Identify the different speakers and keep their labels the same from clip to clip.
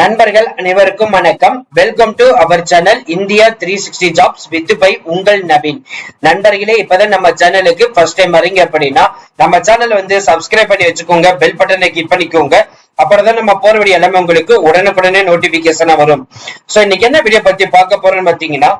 Speaker 1: நண்பர்கள் அனைவருக்கும் வணக்கம். Welcome to our channel India three sixty jobs with by உங்கள் நவீன். நண்பர்களே இப்பதான் நம்ம சேனலுக்கு ஃபர்ஸ்ட் டைம் வரீங்க அப்படின்னா நம்ம சேனல் வந்து சப்ஸ்கிரைப் பண்ணி வச்சுக்கோங்க பெல் பட்டனை கிளிக் பண்ணிக்கோங்க. அப்புறம் தான் நம்ம போற வழி எல்லாமே உங்களுக்கு உடனுக்குடனே நோட்டிபிகேஷனா வரும். சோ இன்னைக்கு என்ன வீடியோ பத்தி பார்க்க போறோம்னு பாத்தீங்கன்னா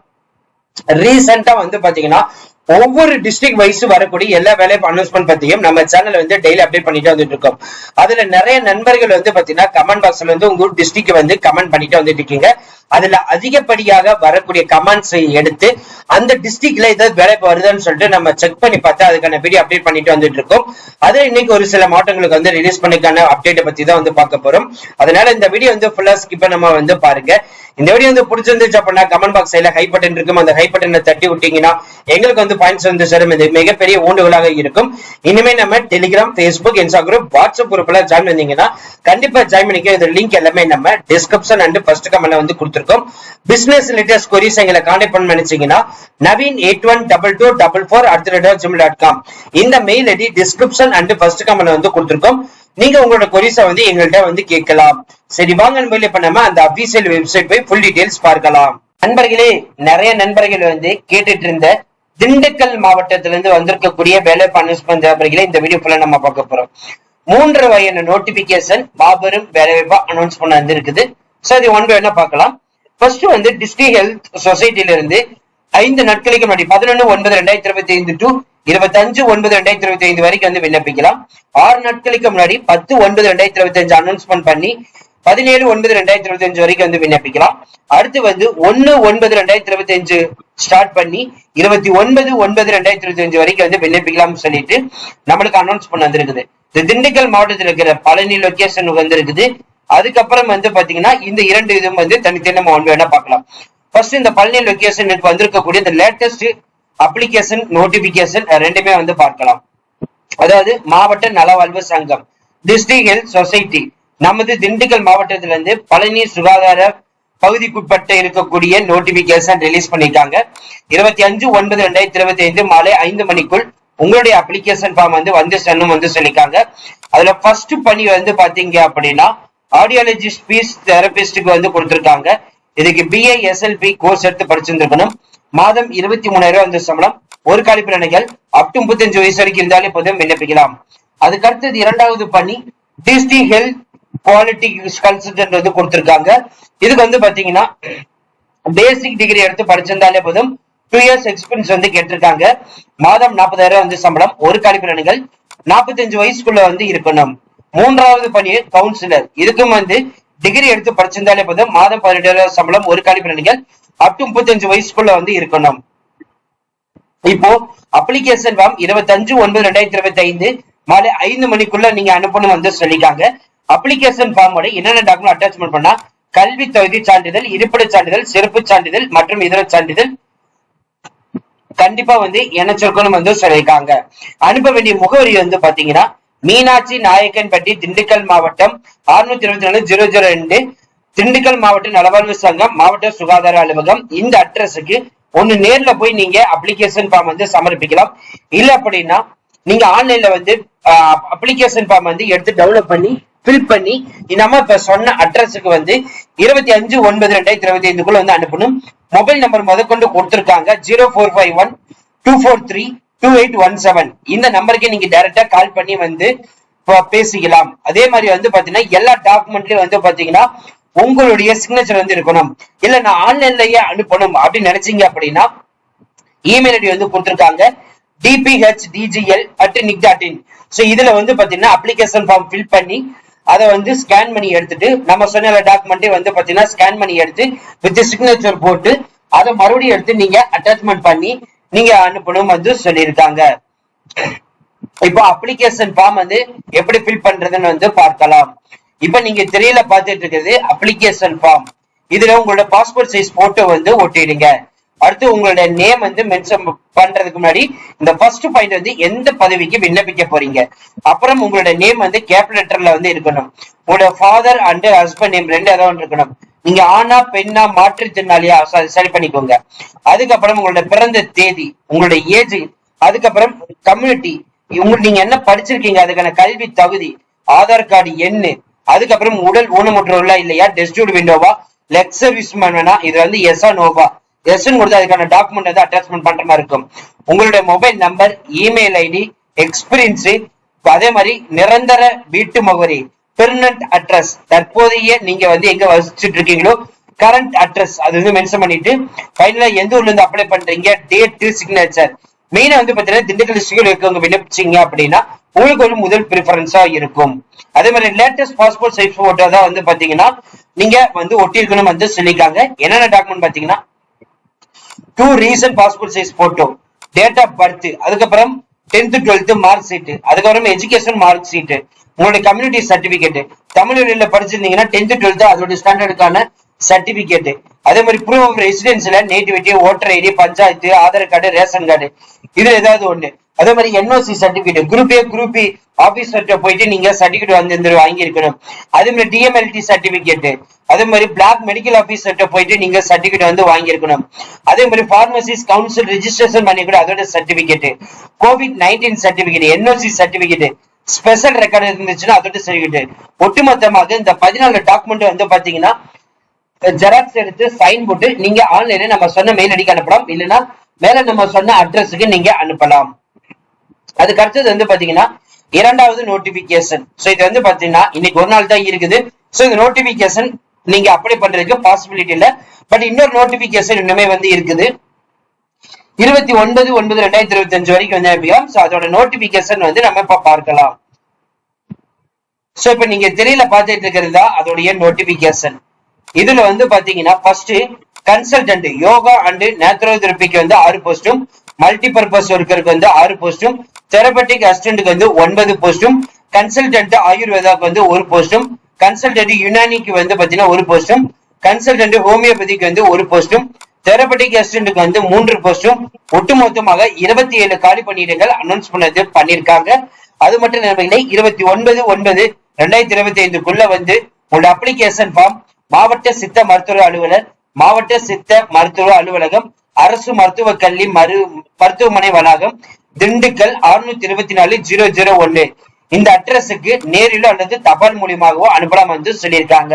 Speaker 1: ரீசெண்டா வந்து பாத்தீங்கன்னா ஒவ்வொரு டிஸ்ட்ரிக்ட் வைஸ் வரக்கூடிய எல்லா வேலையும் அனௌன்ஸ்மெண்ட் பத்தியும் நம்ம சேனல் வந்து டெய்லி அப்டேட் பண்ணிட்டு வந்துட்டு இருக்கோம். அதுல நிறைய நண்பர்கள் வந்து பாத்தீங்கன்னா கமெண்ட் பாக்ஸ்ல வந்து உங்க டிஸ்ட்ரிக்ட் வந்து கமெண்ட் பண்ணிட்டு வந்துட்டு இருக்கீங்க. அதுல அதிகப்படியாக வரக்கூடிய கமெண்ட்ஸ் எடுத்து அந்த டிஸ்ட்ரிக்ட்ல ஏதாவது வேலை வருதுன்னு சொல்லிட்டு நம்ம செக் பண்ணி பார்த்தா அதுக்கான வீடியோ அப்டேட் பண்ணிட்டு வந்துட்டு இருக்கோம். அதுல இன்னைக்கு ஒரு சில மாவட்டங்களுக்கு வந்து ரிலீஸ் பண்ணிக்கான அப்டேட் பத்தி தான் வந்து பார்க்க போறோம். அதனால இந்த வீடியோ வந்து ஃபுல்லா ஸ்கிப் நம்ம வந்து பாருங்க. இந்த வீடியோ வந்து பிடிச்சிருந்துச்சு அப்படின்னா கமெண்ட் பாக்ஸ் சைட்ல ஹை பட்டன் இருக்கும். அந்த ஹை பட்டனை தட்டி விட்டீங்கன்னா எங்களுக்கு வந்து பாயிண்ட்ஸ் வந்து சேரும். இது மிகப்பெரிய ஊண்டுகளாக இருக்கும். இனிமே நம்ம டெலிகிராம் ஃபேஸ்புக் இன்ஸ்டாகிராம் வாட்ஸ்அப் குரூப்ல ஜாயின் பண்ணீங்கன்னா கண்டிப்பா ஜாயின் பண்ணிக்க. இந்த லிங்க் எல்லாமே நம்ம டிஸ்கிரிப்ஷன் அண்ட் ஃபர்ஸ்ட் கமெண்ட்ல வந்து கொடுத்துருக்கோம். பிசினஸ் ரிலேட்டட் கொரிஸ் எங்களை கான்டாக்ட் பண்ண நினைச்சீங்கன்னா Naveen eight one double two double four at Gmail dot com. இந்த mail ID description and first கமெண்ட்ல வந்து கொடுத்துருக்கோம். நீங்க உங்களோட கொரிஸை வந்து எங்கள்கிட்ட வந்து கேட்கலாம். சரி வாங்க நண்பர்களே இப்ப நம்ம அந்த அபிஷியல் வெப்சைட் போய் ஃபுல் டீடைல்ஸ் பார்க்கலாம். நண்பர்களே நிறைய நண்பர்கள் வந்து கேட்டுட்டு இருந்த திண்டுக்கல் மாவட்டத்துல இருந்து வந்திருக்கக்கூடிய வேலை அனௌன்ஸ்மெண்ட் நண்பர்களே இந்த வீடியோ ஃபுல்லா நம்ம பார்க்க போறோம். மூன்று வகையான நோட்டிபிகேஷன் மாபெரும் வேலைவாய்ப்பா அனௌன்ஸ் பண்ண வந்திருக்குது. சோ இது ஒன் வேணா பார்க்கலாம். ஃபர்ஸ்ட் வந்து டிஸ்ட்ரி ஹெல்த் சொசைட்டில இருந்து ஐந்து நாட்களுக்கு முன்னாடி பதினொன்னு ஒன்பது ரெண்டாயிரத்தி இருபத்தி ஐந்து டு இருபத்தஞ்சு ஒன்பது ரெண்டாயிரத்தி இருபத்தி ஐந்து வரைக்கும் வந்து விண்ணப்பிக்கலாம். ஆறு நாட்களுக்கு முன்னாடி பத்து ஒன்பது ரெண்டாயிரத்தி இருபத்தி அஞ்சு அனௌன்ஸ்மெண்ட் பண்ணி பதினேழு ஒன்பது ரெண்டாயிரத்தி இருபத்தி அஞ்சு வரைக்கும் வந்து விண்ணப்பிக்கலாம். அடுத்து வந்து ஒன்னு ஒன்பது ரெண்டாயிரத்தி இருபத்தி அஞ்சு ஸ்டார்ட் பண்ணி இருபத்தி ஒன்பது ஒன்பது ரெண்டாயிரத்தி இருபத்தி அஞ்சு வரைக்கும் வந்து விண்ணப்பிக்கலாம்னு சொல்லிட்டு நம்மளுக்கு அனௌன்ஸ் பண்ண வந்திருக்குது. இந்த திண்டுக்கல் மாவட்டத்தில் இருக்கிற பழனி லொகேஷன் வந்திருக்குது. அதுக்கப்புறம் வந்து பாத்தீங்கன்னா இந்த இரண்டு இதுவும் வந்து தனித்தனி நம்ம ஒன்று வேணா பார்க்கலாம். ஃபர்ஸ்ட் இந்த பழனி எனக்கு வந்திருக்கக்கூடிய இந்த லேட்டஸ்ட் அப்ளிகேஷன் நோட்டிபிகேஷன் ரெண்டுமே வந்து பார்க்கலாம். அதாவது மாவட்ட நலவாழ்வு சங்கம் டிஸ்ட்ரிக்ட் ஹெல்த் சொசைட்டி நமது திண்டுக்கல் மாவட்டத்துல இருந்து பழனி சுகாதார பகுதிக்குட்பட்ட இருக்கக்கூடிய நோட்டிபிகேஷன் ரிலீஸ் பண்ணிருக்காங்க இருபத்தி அஞ்சு ஒன்பது ரெண்டாயிரத்தி இருபத்தி ஐந்து மாலை ஐந்து மணிக்குள் உங்களுடைய அப்ளிகேஷன் ஃபார்ம் வந்து வந்து சென்னும் வந்து சொல்லிருக்காங்க அதுல ஃபர்ஸ்ட் பணி வந்து பாத்தீங்க அப்படின்னா ஆடியாலஜி ஸ்பீச் தெரபிஸ்டுக்கு வந்து கொடுத்துருக்காங்க. இதுக்கு பிஏ எஸ்எல்பி கோர்ஸ் எடுத்து படிச்சிருந்துருக்கணும். மாதம் இருபத்தி மூணாயிரம் ரூபாய் வந்து சம்பளம். ஒரு காலிப்பிரணைகள் அப் டு முப்பத்தஞ்சு வயசு வரைக்கும் இருந்தாலே போதும் விண்ணப்பிக்கலாம். அதுக்கு அடுத்தது இரண்டாவது பணி டிஸ்டி ஹெல்த் குவாலிட்டி கன்சல்டன்ட் வந்து கொடுத்துருக்காங்க. இதுக்கு வந்து பாத்தீங்கன்னா பேசிக் டிகிரி எடுத்து படிச்சிருந்தாலே போதும். டூ இயர்ஸ் எக்ஸ்பீரியன்ஸ் வந்து கேட்டிருக்காங்க. மாதம் நாற்பதாயிரம் வந்து சம்பளம். ஒரு காலிப்பிரணைகள் நாற்பத்தஞ்சு வயசுக்குள்ள வந்து இருக்கணும். மூன்றாவது பணி கவுன்சிலர் இதுக்கும் வந்து டிகிரி எடுத்து படிச்சிருந்தாலே போதும். மாதம் பதினெட்டாயிரம் சம்பளம் ஒரு காலிப்பிரணைகள் அப் டு முப்பத்தஞ்சு வயசுக்குள்ள வந்து இருக்கணும். இப்போ அப்ளிகேஷன் ஃபார்ம் இருபத்தஞ்சு ஒன்பது ரெண்டாயிரத்தி இருபத்தி ஐந்து மாலை ஐந்து மணிக்குள்ள நீங்க அனுப்பணும் வந்து சொல்லிக்காங்க அப்ளிகேஷன் ஃபார்மோட என்னென்ன டாக்குமெண்ட் அட்டாச்மெண்ட் பண்ணா கல்வி தொகுதி சான்றிதழ் இருப்பிட சான்றிதழ் சிறப்பு சான்றிதழ் மற்றும் இதர சான்றிதழ் கண்டிப்பா வந்து இணைச்சிருக்கணும் வந்து சொல்லியிருக்காங்க. அனுப்ப வேண்டிய முகவரி வந்து பாத்தீங்கன்னா மீனாட்சி நாயக்கன்பட்டி திண்டுக்கல் மாவட்டம் அறுநூத்தி இருபத்தி நாலு ஜீரோ ஜீரோ ரெண்டு திண்டுக்கல் மாவட்ட நலவாழ்வு சங்கம் மாவட்ட சுகாதார அலுவலகம். இந்த அட்ரஸுக்கு ஒண்ணு நேர்ல போய் நீங்க அப்ளிகேஷன் ஃபார்ம் வந்து சமர்ப்பிக்கலாம். இல்ல அப்படின்னா நீங்க ஆன்லைன்ல வந்து அப்ளிகேஷன் ஃபார்ம் வந்து எடுத்து டெவலப் பண்ணி ஃபில் பண்ணி நம்ம இப்ப சொன்ன அட்ரஸுக்கு வந்து இருபத்தி அஞ்சு ஒன்பது ரெண்டாயிரத்தி இருபத்தி ஐந்துக்குள்ள வந்து அனுப்பணும். மொபைல் நம்பர் முதற்கொண்டு கொடுத்துருக்காங்க zero four five one two four three two eight one seven இந்த நம்பருக்கு நீங்க டைரக்டா கால் பண்ணி வந்து பேசிக்கலாம். அதே மாதிரி வந்து பாத்தீங்கன்னா எல்லா டாக்குமெண்ட்லயும் வந்து பாத்தீங்கன்னா உங்களுடைய சிக்னேச்சர் வந்து இருக்கணும். இல்ல நான் ஆன்லைன்லயே அனுப்பணும் அப்படின்னு நினைச்சீங்க அப்படின்னா இமெயில் ஐடி வந்து கொடுத்திருக்காங்க. DPH DGL at NIC dot in so இதுல வந்து பாத்தீங்கன்னா அப்ளிகேஷன் ஃபார்ம் ஃபில் பண்ணி அதை வந்து ஸ்கேன் பண்ணி எடுத்துட்டு நம்ம சொன்ன டாக்குமெண்ட்டே வந்து பாத்தீங்கன்னா ஸ்கேன் பண்ணி எடுத்து வித் சிக்னேச்சர் போட்டு அதை மறுபடியும் எடுத்து நீங்க அட்டாச்மெண்ட் பண்ணி நீங்க அனுப்பணும் வந்து சொல்லியிருக்காங்க. இப்போ அப்ளிகேஷன் ஃபார்ம் வந்து எப்படி ஃபில் பண்றதுன்னு வந்து பார்க்கலாம். இப்ப நீங்க திரையில பார்த்துட்டு இருக்கிறது அப்ளிகேஷன் ஃபார்ம் இதுல உங்களோட பாஸ்போர்ட் சைஸ் போட்டோ வந்து ஒட்டிடுங்க. அடுத்து உங்களோட நேம் வந்து மென்ஷன் பண்றதுக்கு முன்னாடி இந்த ஃபர்ஸ்ட் பாயிண்ட் வந்து எந்த பதவிக்கு விண்ணப்பிக்க போறீங்க? அப்புறம் உங்களோட நேம் வந்து கேப் லெட்டர்ல வந்து இருக்கணும். உங்களோட ஃபாதர் அண்ட் ஹஸ்பண்ட் நேம் ரெண்டு ஏதாவது இருக்கணும். நீங்க ஆனா பெண்ணா மாற்றுத்திறனாளியா சரி பண்ணிக்கோங்க. அதுக்கப்புறம் உங்களோட பிறந்த தேதி உங்களோட ஏஜ் அதுக்கப்புறம் கம்யூனிட்டி உங்களுக்கு நீங்க என்ன படிச்சிருக்கீங்க அதுக்கான கல்வி தகுதி ஆதார் கார்டு எண்ணு அதுக்கப்புறம் உடல் ஊனமுற்றோர்களா இல்லையா டெஸ்டியூட் விண்டோவா லெக் சர்வீஸ் வேணா இது வந்து எஸ்ஆ நோவா எஸ்ன்னு கொடுத்து அதுக்கான டாக்குமெண்ட் வந்து அட்டாச்மெண்ட் பண்ற மாதிரி இருக்கும். உங்களுடைய mobile number email ID experience அதே மாதிரி நிரந்தர வீட்டு முகவரி பெர்மனன்ட் அட்ரஸ் தற்போதைய நீங்க வந்து எங்க வசிச்சுட்டு இருக்கீங்களோ கரண்ட் அட்ரஸ் அது வந்து மென்ஷன் பண்ணிட்டு ஃபைனலா எந்த ஊர்ல இருந்து அப்ளை பண்றீங்க டேட் சிக்னேச்சர் மெயினா வந்து பாத்தீங்கன்னா திண்டுக்கல் டிஸ்ட்ரிக்ட்ல இருக்கவங்க விண்ணப்பிச்சீங்க அப்படின்னா உங்களுக்கு ஒரு முதல் ப்ரிஃபரன்ஸா இருக்கும். அதே மாதிரி லேட்டஸ்ட் பாஸ்போர்ட் சைஸ் போட்டோ தான் வந்து பாத்தீங்கன்னா நீங்க வந்து ஒட்டியிருக்கணும் வந்து சொல்லியிருக்காங்க. என்னென்ன டாக்குமெண்ட் பாத்தீங்கன்னா two recent passport size photo date of birth அதுக்கப்புறம் டென்த்து டுவெல்த் மார்க் சீட்டு அதுக்கப்புறம் எஜுகேஷன் மார்க் சீட்டு உங்களுடைய கம்யூனிட்டி சர்டிபிகேட் தமிழ் வழியில் படிச்சிருந்தீங்கன்னா டென்த்து டுவெல்த் அதோட ஸ்டாண்டர்டுக்கான சர்டிபிகேட் அதே மாதிரி proof of ரெசிடென்சில nativity voter ID panchayat Aadhaar card ration card இது ஏதாவது ஒண்ணு. அதே மாதிரி NOC certificate group A group B ஆபீசர்கிட்ட போயிட்டு நீங்க சர்டிபிகேட் வந்து வாங்கியிருக்கணும். அதே மாதிரி டிஎம்எல்டி சர்டிபிகேட் அதே மாதிரி பிளாக் மெடிக்கல் ஆபீசர்கிட்ட போயிட்டு நீங்க சர்டிபிகேட் வந்து வாங்கியிருக்கணும். அதே மாதிரி பார்மசிஸ் கவுன்சில் ரெஜிஸ்ட்ரேஷன் பண்ணி கூட அதோட certificate COVID nineteen certificate NOC certificate special record இருந்துச்சுன்னா அதோட சர்டிபிகேட் ஒட்டுமொத்தமாக இந்த பதினாலு டாக்குமெண்ட் வந்து பாத்தீங்கன்னா ஜெராக்ஸ் எடுத்து சைன் போட்டு நீங்க ஆன்லைன்ல நம்ம சொன்ன மெயில் அடிக்க அனுப்பலாம். இல்லைன்னா மேல நம்ம சொன்ன அட்ரஸுக்கு நீங்க அனுப்பலாம். அதுக்கு அடுத்தது வந்து பாத்தீங்கன்னா இரண்டாவது நோட்டிபிகேஷன் சோ இது வந்து பாத்தீங்கன்னா இன்னைக்கு ஒரு நாள் தான் இருக்குது. சோ இந்த நோட்டிபிகேஷன் நீங்க அப்ளை பண்றதுக்கு பாசிபிலிட்டி இல்ல. பட் இன்னொரு நோட்டிபிகேஷன் இன்னுமே வந்து இருக்குது. இருபத்தி ஒன்பது ஒன்பது ரெண்டாயிரத்தி இருபத்தி அஞ்சு வரைக்கும் வந்து அனுப்பிக்கலாம் சோ அதோட நோட்டிபிகேஷன் வந்து நம்ம இப்ப பார்க்கலாம். சோ இப்ப நீங்க திரையில பாத்துட்டு இருக்கிறது தான் அதோடைய நோட்டிபிகேஷன் இதுல வந்து பாத்தீங்கன்னா ஃபர்ஸ்ட் கன்சல்டன்ட் யோகா அண்ட் நேத்ரோதெரபிக்கு வந்து ஆறு போஸ்டும் மல்டி பர்பஸ் ஒர்க்கருக்கு வந்து ஆறு போஸ்டும் தெரபட்டிக் அசிஸ்டன்ட்டுக்கு வந்து ஒன்பது போஸ்டும் கன்சல்டன்ட் ஆயுர்வேதாக்கு வந்து ஒரு போஸ்டும் கன்சல்டன்ட் யுனானிக்கு வந்து பாத்தீங்கன்னா ஒரு போஸ்டும் கன்சல்டன்ட் ஹோமியோபதிக்கு வந்து ஒரு போஸ்டும் தெரபட்டிக் அசிஸ்டன்ட்டுக்கு வந்து மூன்று போஸ்டும் ஒட்டுமொத்தமாக இருபத்தி ஏழு காலி பணியிடங்கள் அனௌன்ஸ் பண்ணது பண்ணிருக்காங்க அது மட்டும் இல்லை இருபத்தி ஒன்பது ஒன்பது ரெண்டாயிரத்தி இருபத்தி ஐந்துக்குள்ள வந்து உங்களோட அப்ளிகேஷன் ஃபார்ம் மாவட்ட சித்த மருத்துவ அலுவலர் மாவட்ட சித்த மருத்துவ அலுவலகம் அரசு மருத்துவக் கல்வி மரு மருத்துவமனை வளாகம் திண்டுக்கல் அறுநூத்தி இருபத்தி நாலு ஜீரோ ஜீரோ ஒன்னு. இந்த அட்ரஸுக்கு நேரிலோ அல்லது தபால் மூலியமாகவோ அனுப்பலாம் வந்து சொல்லியிருக்காங்க.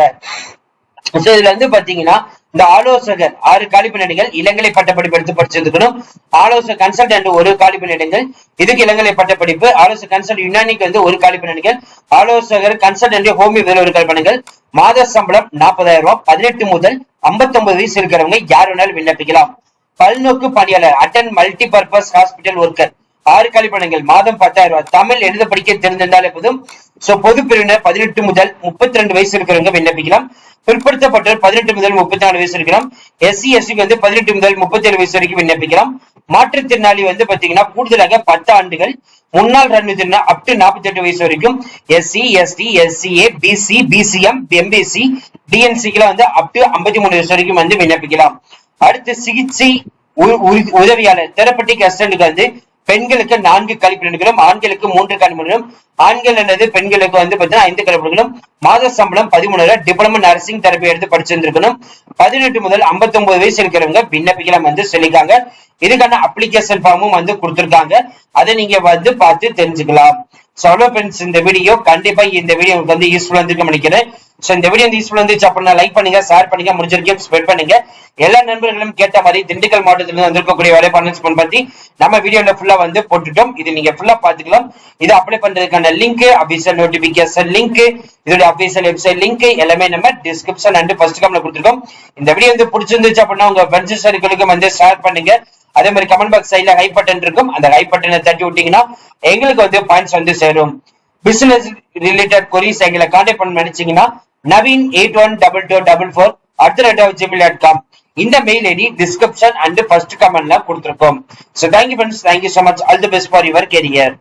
Speaker 1: இதுல வந்து பாத்தீங்கன்னா இந்த ஆலோசகர் ஆறு காலிப்பணியிடங்கள் இளங்கலை பட்டப்படிப்பு எடுத்து படிச்சிருக்கணும். ஆலோசகர் கன்சல்டன்ட் ஒரு காலிப்பணியிடங்கள் இதுக்கு இளங்கலை பட்டப்படிப்பு. ஆலோசகர் கன்சல்ட் யுனானிக்கு வந்து ஒரு காலிப்பணியிடங்கள் ஆலோசகர் கன்சல்டன்ட் ஹோமியோ ஒரு காலிப்பணிகள் மாத சம்பளம் நாற்பதாயிரம் ரூபாய். பதினெட்டு முதல் 59 வயசு இருக்கிறவங்க யார் வேணாலும் விண்ணப்பிக்கலாம். பல்நோக்கு பணியாளர் அட்டன் மல்டி பர்பஸ் ஹாஸ்பிட்டல் ஒர்க்கர் ஆறு கழிப்பணங்கள் மாதம் பத்தாயிரம் ரூபாய். தமிழ் எழுத படிக்க தெரிந்திருந்தாலே போதும் சோ பொது பிரிவினர் பதினெட்டு முதல் முப்பத்தி ரெண்டு வயசு இருக்கிறவங்க விண்ணப்பிக்கலாம். பிற்படுத்தப்பட்டோர் பதினெட்டு முதல் முப்பத்தி நாலு வயசு இருக்கலாம் எஸ்சி எஸ்சிக்கு வந்து பதினெட்டு முதல் முப்பத்தி ஏழு வயசு வரைக்கும் விண்ணப்பிக்கலாம். மாற்றுத்திறனாளி வந்து பாத்தீங்கன்னா கூடுதலாக பத்து ஆண்டுகள் முன்னாள் ரன்னிதின அப் டு நாற்பத்தி எட்டு வயசு வரைக்கும் SC ST SCA BC BCM MBC டிஎன்சிக்கெல்லாம் வந்து அப் டு ஐம்பத்தி மூணு வயசு வரைக்கும் வந்து விண்ணப்பிக்கலாம். அடுத்து சிகிச்சை உதவியாளர் தெரப்பட்டிக் அசிஸ்டன்ட்க்கு வந்து பெண்களுக்கு நான்கு கழிப்பிடங்களும் ஆண்களுக்கு மூன்று கழிப்பிடங்களும் ஆண்கள் அல்லது பெண்களுக்கு வந்து பாத்தீங்கன்னா ஐந்து கழிப்பிடங்களும் மாத சம்பளம் பதிமூணு டிப்ளமோ நர்சிங் தெரப்பி எடுத்து படிச்சிருந்திருக்கணும். பதினெட்டு முதல் 59 வயசு இருக்கிறவங்க விண்ணப்பிக்கலாம் வந்து சொல்லியிருக்காங்க. இதுக்கான அப்ளிகேஷன் ஃபார்மும் வந்து கொடுத்துருக்காங்க. அதை நீங்க வந்து பார்த்து தெரிஞ்சுக்கலாம். ஸோ அவ்வளோ ஃப்ரெண்ட்ஸ் இந்த வீடியோ கண்டிப்பா இந்த வீடியோ உங்களுக்கு வந்து யூஸ்ஃபுல்லா இருந்திருக்கும் நினைக்கிறேன். சோ இந்த வீடியோ வந்து யூஸ்ஃபுல்லா இருந்துச்சு அப்படின்னா லைக் பண்ணுங்க ஷேர் பண்ணுங்க முடிஞ்சிருக்கேன் ஸ்ப்ரெட் பண்ணுங்க. எல்லா நண்பர்களும் கேட்ட மாதிரி திண்டுக்கல் மாவட்டத்துல இருந்து வந்திருக்கக்கூடிய வேலை பண்ண. பத்தி நம்ம வீடியோல ஃபுல்லா வந்து போட்டுட்டோம். இது நீங்க ஃபுல்லா பாத்துக்கலாம் இது அப்ளை பண்றதுக்கான லிங்க் அபிஷியல் நோட்டிபிகேஷன் லிங்க் இதோட அபிஷியல் வெப்சைட் லிங்க் எல்லாமே நம்ம டிஸ்கிரிப்ஷன் அண்ட் ஃபர்ஸ்ட் கம்ல கொடுத்துருக்கோம். இந்த வீடியோ வந்து பிடிச்சிருந்துச்சு அப்படின்னா உங்க ஃப்ரெண்ட்ஸ் சர்க்கிளுக்கு வந்து ஷேர் பண்ணுங்க. அதே மாதிரி கமெண்ட் பாக்ஸ் சைட்ல ஹை பட்டன் இருக்கும். அந்த ஹை பட்டனை தட்டி விட்டீங்கன்னா எங்களுக்கு வந்து பாயிண்ட்ஸ் வந்து சேரும். பிசினஸ் ரிலேட்டட் கொரிஸ் எங்களை கான்டாக்ட் பண்ண நினைச்சீங்கன்னா Naveen eight one double two double four at rate of ஜிபிள் dot com இந்த mail ID description and first கமெண்ட்ல கொடுத்துருக்கோம். So thank you friends thank you so much all the best for your career